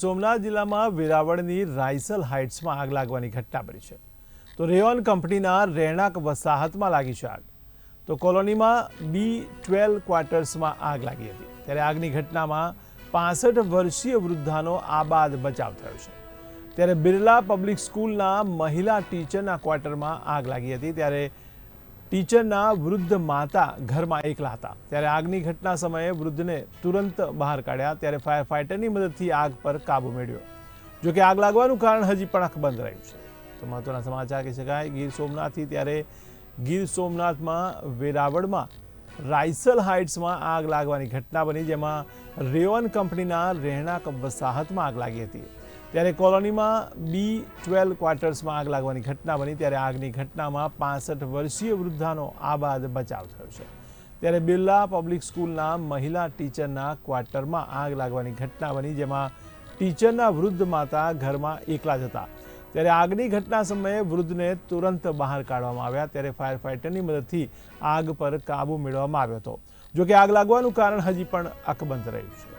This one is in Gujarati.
સોમનાથ જિલ્લામાં વેરાવળની રાયસલ હાઇટ્સમાં આગ લાગવાની ઘટના બની છે. તો રેયોન કંપનીના રહેણાંક વસાહતમાં લાગી છે આગ. તો કોલોનીમાં બી ટ્વેલ્વ ક્વાર્ટર્સમાં આગ લાગી હતી. ત્યારે આગની ઘટનામાં પાસઠ વર્ષીય વૃદ્ધાનો આબાદ બચાવ થયો છે. ત્યારે બિરલા પબ્લિક સ્કૂલના મહિલા ટીચરના ક્વાર્ટરમાં આગ લાગી હતી. ત્યારે ટીચરના વૃદ્ધ માતા ઘરમાં એકલા હતા. ત્યારે આગની ઘટના સમયે વૃદ્ધને તુરંત બહાર કાઢ્યા. ત્યારે ફાયર ફાઇટરની મદદથી આગ પર કાબુ મેળવ્યો. જો કે આગ લાગવાનું કારણ હજી પણ અકબંધ રહ્યું છે. તો મહત્વના સમાચાર કહી શકાય, ગીર સોમનાથથી ત્યારે ગીર સોમનાથમાં વેરાવળમાં રાઇસલ હાઇટ્સમાં આગ લાગવાની ઘટના બની, જેમાં રેવન કંપનીના રહેણાંક વસાહતમાં આગ લાગી હતી. ત્યારે કોલોનીમાં બી ટ્વેલ્વ ક્વાર્ટર્સમાં આગ લાગવાની ઘટના બની. ત્યારે આગની ઘટનામાં પાસઠ વર્ષીય વૃદ્ધાનો આબાદ બચાવ થયો છે. ત્યારે બિરલા પબ્લિક સ્કૂલના મહિલા ટીચરના ક્વાર્ટરમાં આગ લાગવાની ઘટના બની, જેમાં ટીચરના વૃદ્ધ માતા ઘરમાં એકલા જ હતા. ત્યારે આગની ઘટના સમયે વૃદ્ધને તુરંત બહાર કાઢવામાં આવ્યા. ત્યારે ફાયર ફાઇટરની મદદથી આગ પર કાબુ મેળવવામાં આવ્યો હતો. જોકે આગ લાગવાનું કારણ હજી પણ અકબંધ રહ્યું છે.